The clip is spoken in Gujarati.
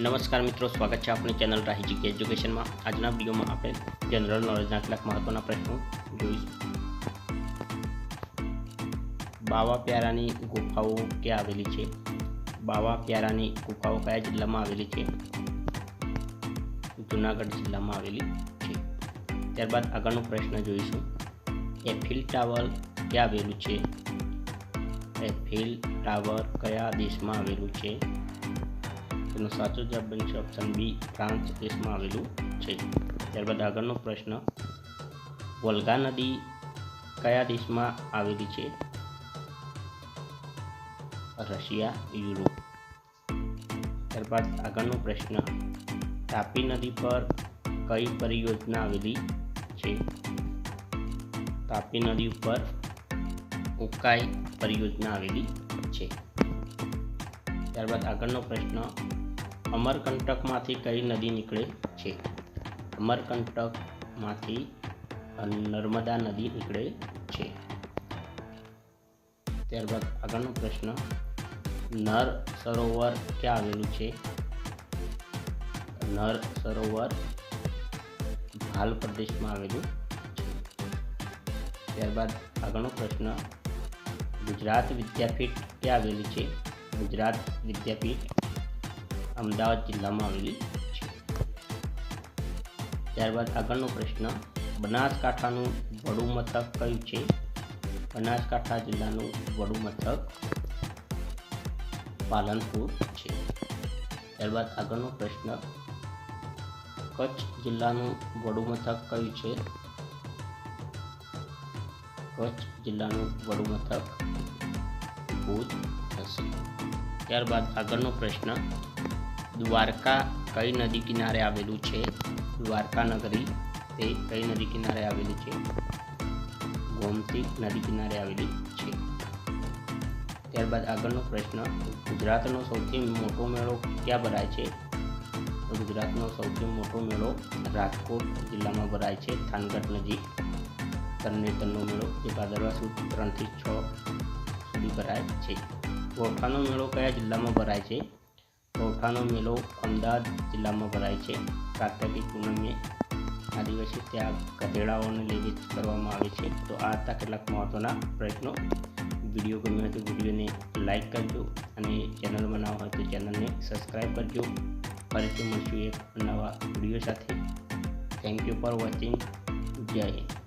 નમસ્કાર મિત્રો, સ્વાગત છે આપણી ચેનલ રાહી જીકે એજ્યુકેશનમાં. આજના વિડીયોમાં આપણે જનરલ નોલેજના કેટલાક મહત્વના પ્રશ્નો જોઈશું. બાવા પ્યારાની ગુફાઓ ક્યાં આવેલી છે? બાવા પ્યારાની ગુફાઓ કયા જિલ્લામાં આવેલી છે? જુનાગઢ જિલ્લામાં આવેલી છે. ત્યારબાદ આગળનો પ્રશ્ન જોઈશું. એફિલ ટાવર ક્યાં આવેલું છે? એફિલ ટાવર કયા દેશમાં આવેલું છે? તેનો સાચો જવાબ બનશે ઓપ્શન બી ફ્રાન્સ દેશમાં આવેલું છે. ત્યારબાદ આગળનો પ્રશ્ન, વોલ્ગા નદી કયા દેશમાં આવેલી છે? Russia, Europe. ત્યારબાદ આગળનો પ્રશ્ન, તાપી નદી પર કઈ પરિયોજના આવેલી છે? તાપી નદી ઉપર ઉકાઈ પરિયોજના આવેલી છે. ત્યારબાદ આગળનો પ્રશ્ન અમરકંટકમાંથી કઈ નદી નીકળે છે? અમરકંટકમાંથી નર્મદા નદી નીકળે છે. ત્યારબાદ આગળનો પ્રશ્ન, નર સરોવર ક્યાં આવેલું છે? નર સરોવર હાલ પ્રદેશમાં આવેલું છે. ત્યારબાદ આગળનો પ્રશ્ન, ગુજરાત વિદ્યાપીઠ ક્યાં આવેલી છે? ગુજરાત વિદ્યાપીઠ અમદાવાદ જિલ્લામાં આવેલી છે. ત્યારબાદ આગળનો પ્રશ્ન, બનાસકાંઠાનું વડું મથક કયું છે? બનાસકાંઠા જિલ્લાનું વડું મથક પાલનપુર છે. ત્યારબાદ આગળનો પ્રશ્ન, કચ્છ જિલ્લાનું વડું મથક કયું છે? કચ્છ જિલ્લાનું વડું મથક ભુજ થશે ત્યારબાદ આગળનો પ્રશ્ન દ્વારકા કઈ નદી કિનારે આવેલું છે? દ્વારકા નગરી તે કઈ નદી કિનારે આવેલી છે? ગોમતી નદી કિનારે આવેલી છે. ત્યારબાદ આગળનો પ્રશ્ન, ગુજરાતનો સૌથી મોટો મેળો ક્યાં ભરાય છે? ગુજરાતનો સૌથી મોટો મેળો રાજકોટ જિલ્લામાં ભરાય છે, થાનગઢ નજીક. તરણેતરનો મેળો જે ભાદરવા સુદ ત્રણથી છ સુધી ભરાય છે. ગોરખાનો મેળો કયા જિલ્લામાં ભરાય છે? કોઠાનો મેળો અમદાવાદ જિલ્લામાં ભરાય છે. કાર્તિકી પૂનમે આ દિવસે ત્યાં ગધેડાઓને લઈને કરવામાં આવે છે. તો આ હતા કેટલાક મહત્ત્વના પ્રયત્નો. વીડિયો ગમ્યો હોય તો વિડીયોને લાઈક કરજો અને ચેનલ બનાવવા હોય તો ચેનલને સબસ્ક્રાઈબ કરજો. ફરીથી મળશું એક નવા વીડિયો સાથે. થેન્ક યુ ફોર વોચિંગ જય હિન્દ.